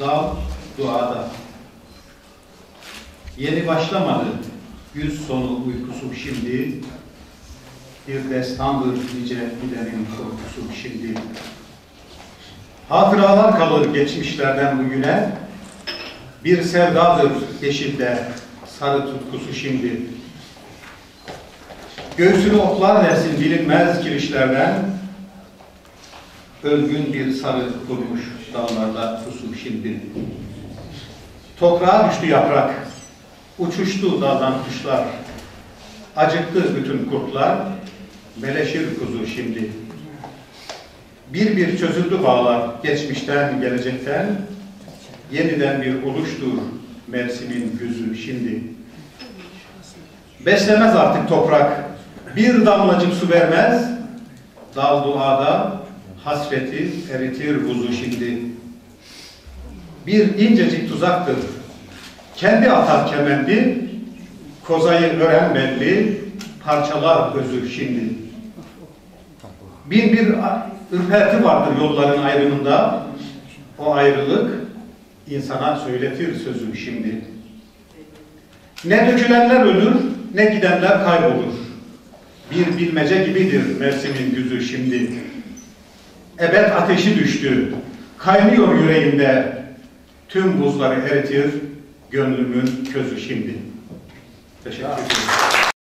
Dal duada. Yeni başlamadı. Yüz sonu uykusu şimdi. Bir destandır nice gidenin korkusu şimdi. Hatıralar kalır geçmişlerden bugüne. Bir sevdadır yeşilde sarı tutkusu şimdi. Göğsünü oklar versin bilinmez kirişlerden. Ölgün bir sarı kurmuş dallarda pusu şimdi. Toprağa düştü yaprak, uçuştu daldan kuşlar. Acıktı bütün kurtlar, meleşir kuzu şimdi. Bir bir çözüldü bağlar geçmişten gelecekten. Yeniden bir oluştur mevsimin yüzü şimdi. Beslemez artık toprak, bir damlacık su vermez. Dal duada hasreti eritir buzu şimdi. Bir incecik tuzaktır. Kendi atar kemendi, kozayı ören belli, parçalar özü şimdi. Bin bir ürperti vardır yolların ayrımında. O ayrılık insana söyletir sözü şimdi. Ne dökülenler ölür, ne gidenler kaybolur. Bir bilmece gibidir mevsimin yüzü şimdi. Ebed ateşi düştü, kaynıyor yüreğimde. Tüm buzları eritir, gönlümün közü şimdi. Teşekkür ederim.